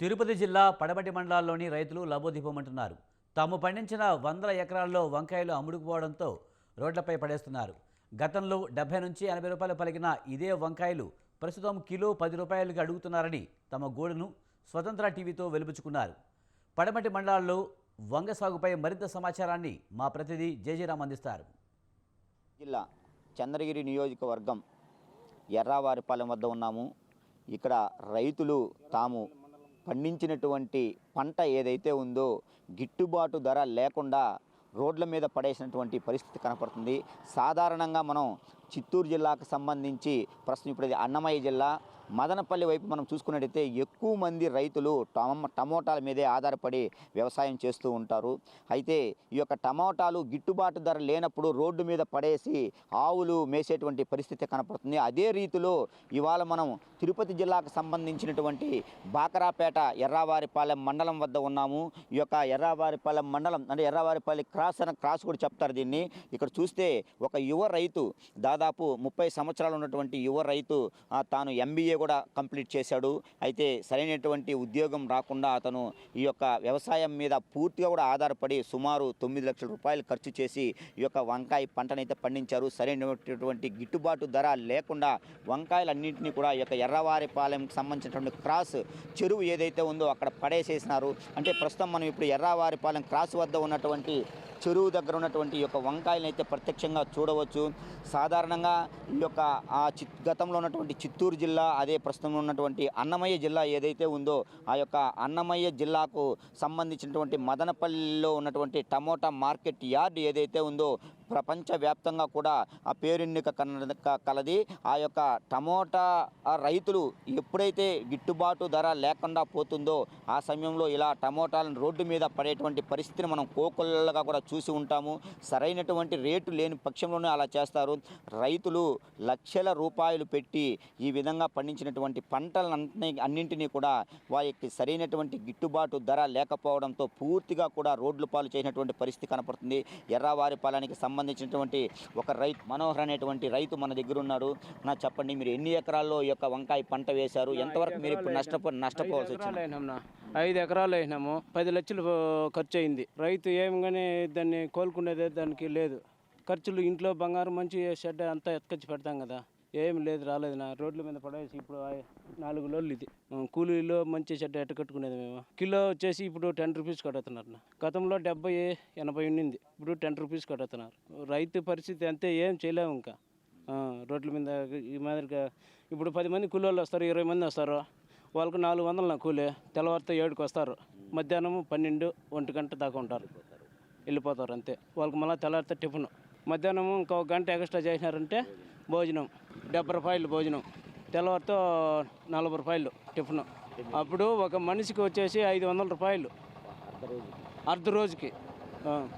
తిరుపతి జిల్లా పడమటి మండలాల్లోని రైతులు లబోదిబోమంటున్నారు తాము పండించిన వందల ఎకరాల్లో వంకాయలు అమ్ముడుకుపోవడంతో రోడ్లపై పడేస్తున్నారు. గతంలో డెబ్బై నుంచి ఎనభై రూపాయలు పలికిన ఇదే వంకాయలు ప్రస్తుతం కిలో పది రూపాయలకి అడుగుతున్నారని తమ గోడును స్వతంత్ర టీవీతో వెలుపుచుకున్నారు పడమటి మండలాల్లో వంగ సాగుపై మరింత సమాచారాన్ని మా ప్రతినిధి జేజీరామ్ అందిస్తారు. జిల్లా చంద్రగిరి నియోజకవర్గం ఎర్రావారిపాలెం వద్ద ఉన్నాము. ఇక్కడ రైతులు తాము పండించినటువంటి పంట ఏదైతే ఉందో గిట్టుబాటు ధర లేకుండా రోడ్ల మీద పడేసినటువంటి పరిస్థితి కనపడుతుంది. సాధారణంగా మనం చిత్తూరు జిల్లాకు సంబంధించి ప్రస్తుతం ఇప్పుడు అన్నమయ్య జిల్లా మదనపల్లి వైపు మనం చూసుకున్నట్టయితే ఎక్కువ మంది రైతులు టమ టమోటాల మీదే ఆధారపడి వ్యవసాయం చేస్తూ ఉంటారు. అయితే ఈ యొక్క టమోటాలు గిట్టుబాటు ధర లేనప్పుడు రోడ్డు మీద పడేసి ఆవులు మేసేటువంటి పరిస్థితి కనపడుతుంది. అదే రీతిలో ఇవాళ మనం తిరుపతి జిల్లాకు సంబంధించినటువంటి బాకరాపేట ఎర్రావారిపాలెం మండలం వద్ద ఉన్నాము. ఈ యొక్క ఎర్రావారిపాలెం మండలం అంటే ఎర్రావారిపల్లి క్రాస్ అని క్రాస్ కూడా చెప్తారు దీన్ని. ఇక్కడ చూస్తే ఒక యువ రైతు దాదాపు ముప్పై సంవత్సరాలు ఉన్నటువంటి యువ రైతు తాను ఎంబీఏ కూడా కంప్లీట్ చేశాడు. అయితే సరైనటువంటి ఉద్యోగం రాకుండా అతను ఈ యొక్క వ్యవసాయం మీద పూర్తిగా కూడా ఆధారపడి సుమారు తొమ్మిది లక్షల రూపాయలు ఖర్చు చేసి ఈ యొక్క వంకాయ పంటనైతే పండించారు. సరైనటువంటి గిట్టుబాటు ధర లేకుండా వంకాయలన్నింటినీ కూడా ఈ యొక్క ఎర్రవారిపాలెంకి సంబంధించినటువంటి క్రాస్ చెరువు ఏదైతే ఉందో అక్కడ పడేసేసినారు. అంటే ప్రస్తుతం మనం ఇప్పుడు ఎర్రవారిపాలెం క్రాస్ వద్ద ఉన్నటువంటి చెరువు దగ్గర ఉన్నటువంటి ఈ యొక్క వంకాయలను అయితే ప్రత్యక్షంగా చూడవచ్చు. సాధారణంగా ఈ యొక్క ఆ చి గతంలో ఉన్నటువంటి చిత్తూరు జిల్లా అదే ప్రస్తుతం ఉన్నటువంటి అన్నమయ్య జిల్లా ఏదైతే ఉందో ఆ యొక్క అన్నమయ్య జిల్లాకు సంబంధించినటువంటి మదనపల్లిలో ఉన్నటువంటి టమోటా మార్కెట్ యార్డ్ ఏదైతే ఉందో ప్రపంచవ్యాప్తంగా కూడా ఆ పేరెన్నిక కలది. ఆ యొక్క టమోటా రైతులు ఎప్పుడైతే గిట్టుబాటు ధర లేకుండా పోతుందో ఆ సమయంలో ఇలా టమోటాలను రోడ్డు మీద పడేటువంటి పరిస్థితిని మనం కోకొల్లగా కూడా చూసి ఉంటాము. సరైనటువంటి రేటు లేని పక్షంలోనే అలా చేస్తారు. రైతులు లక్షల రూపాయలు పెట్టి ఈ విధంగా పండించినటువంటి పంటలన్నింటినీ అన్నింటినీ కూడా వారికి సరైనటువంటి గిట్టుబాటు ధర లేకపోవడంతో పూర్తిగా కూడా రోడ్లు పాలు చేసినటువంటి పరిస్థితి కనపడుతుంది. ఎర్రవారిపాలెనికి సంబంధించినటువంటి ఒక రైతు మనోహర్ అనేటువంటి రైతు మన దగ్గర ఉన్నారు నా చెప్పండి మీరు ఎన్ని ఎకరాల్లో ఈ యొక్క వంకాయ పంట వేశారు? ఎంతవరకు మీరు ఇప్పుడు నష్టపో నష్టపోవాల్సి వచ్చింది? ఐదు ఎకరాలు వేసినాము పది లక్షలు ఖర్చు అయింది రైతు ఏం కానీ దాన్ని కోలుకునేదే దానికి లేదు. ఖర్చులు ఇంట్లో బంగారం మంచి షెడ్ అంతా ఎత్తుకొచ్చి పెడతాం కదా. ఏం లేదు రాలేదు. నా రోడ్ల మీద పడేసి ఇప్పుడు నాలుగు లోళ్ళు ఇది. కూలీలో మంచి చెడ్డ ఎట్ట కట్టుకునేది మేము. కిలో వచ్చేసి ఇప్పుడు టెన్ రూపీస్ కట్టుతున్నారు గతంలో డెబ్బై ఎనభై ఉండింది. ఇప్పుడు టెన్ రూపీస్ కట్టుతున్నారు రైతు పరిస్థితి అంతే ఏం చేయలేము ఇంకా. రోడ్ల మీద ఈ మాదిరిగా ఇప్పుడు పది మంది కూలోళ్ళు వస్తారు ఇరవై మంది వస్తారు. వాళ్ళకు నాలుగు వందలు నా కూలి. తెల్లవారితో ఏడుకి వస్తారు. మధ్యాహ్నం పన్నెండు ఒంటి గంట దాకా ఉంటారు. వెళ్ళిపోతారు అంతే. వాళ్ళకి మళ్ళీ తెల్లవారితో టిఫిన్. మధ్యాహ్నం ఇంకో గంట ఎక్స్ట్రా చేసినారంటే భోజనం డెబ్బై రూపాయలు భోజనం. తెల్లవారితో నలభై రూపాయలు టిఫిన్. అప్పుడు ఒక మనిషికి వచ్చేసి ఐదు వందల రూపాయలు. అర్ధ రోజుకి. ఆ,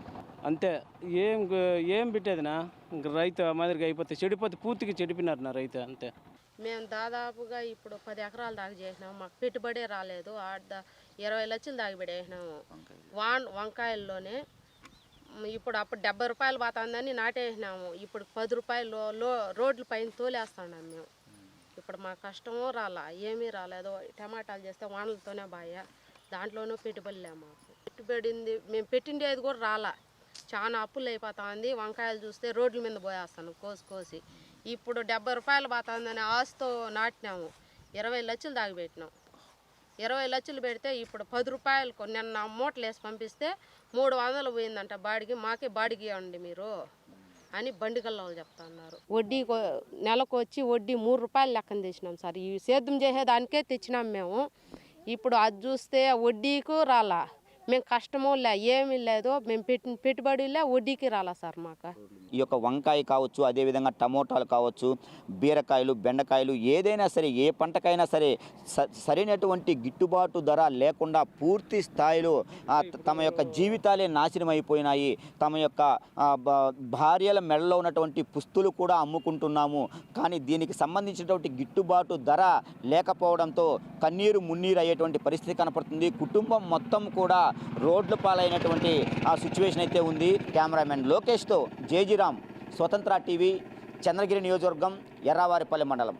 అంతే. ఏం ఏం పెట్టేదినా ఇంక రైతు మాదిరిగా అయిపోతే చెడిపోతే పూర్తిగా చెడిపినారు నా రైతు అంతే. మేము దాదాపుగా ఇప్పుడు పది ఎకరాల దాకా చేసినాము. మాకు పెట్టుబడే రాలేదు. ఆడ ఇరవై లక్షలు దాకా పెట్టేసినాము. వాన్ వంకాయల్లోనే ఇప్పుడు అప్పుడు డెబ్బై రూపాయలు పోతుందని నాటేసినాము. ఇప్పుడు పది రూపాయలు లో రోడ్ల పైన తోలేస్తున్నాం మేము. ఇప్పుడు మా కష్టమూ రాలా ఏమీ రాలేదు. టమాటాలు చేస్తే వానలతోనే బాగా దాంట్లోనూ పెట్టుబడి లే మాకు. పెట్టుబడింది మేము పెట్టిండేది కూడా రాలా. చాలా అప్పులు అయిపోతుంది. వంకాయలు చూస్తే రోడ్ల మీద పోయేస్తాను కోసి కోసి. ఇప్పుడు డెబ్బై రూపాయలు పోతుందని ఆశతో నాటినాము. ఇరవై లక్షలు దాగిపెట్టినాం ఇరవై లక్షలు పెడితే ఇప్పుడు పది రూపాయలకు నిన్న మూటలు వేసి పంపిస్తే మూడు వందలు పోయిందంట బాడికి మాకే బాడికి ఇవ్వండి మీరు అని బండిగల్లో వాళ్ళు చెప్తా ఉన్నారు. వడ్డీ నెలకు వచ్చి వడ్డీ మూడు రూపాయలు లెక్కన తెచ్చినాం సార్. ఈ సేద్యం చేసేదానికే తెచ్చినాం మేము. ఇప్పుడు అది చూస్తే వడ్డీకు రాలా. మేము కష్టమూ లే ఏమీ లేదు. మేము పెట్టి పెట్టుబడి లే వడ్డీకి రాలా సార్ మాకు. ఈ యొక్క వంకాయ కావచ్చు అదేవిధంగా టమోటాలు కావచ్చు బీరకాయలు బెండకాయలు ఏదైనా సరే ఏ పంటకైనా సరే స- సరైనటువంటి గిట్టుబాటు ధర లేకుండా పూర్తి స్థాయిలో తమ యొక్క జీవితాలే నాశనం అయిపోయినాయి. తమ యొక్క భార్యల మెడలో ఉన్నటువంటి పుస్తులు కూడా అమ్ముకుంటున్నాము. కానీ దీనికి సంబంధించినటువంటి గిట్టుబాటు ధర లేకపోవడంతో కన్నీరు మున్నీరు అయ్యేటువంటి పరిస్థితి కనపడుతుంది. కుటుంబం మొత్తం కూడా రోడ్ల పాలైనటువంటి ఆ సిచ్యువేషన్ అయితే ఉంది. కెమెరామెన్ లోకేష్తో జేజీరామ్ స్వతంత్ర టీవీ చంద్రగిరి నియోజకవర్గం ఎర్రావారిపల్లి మండలం.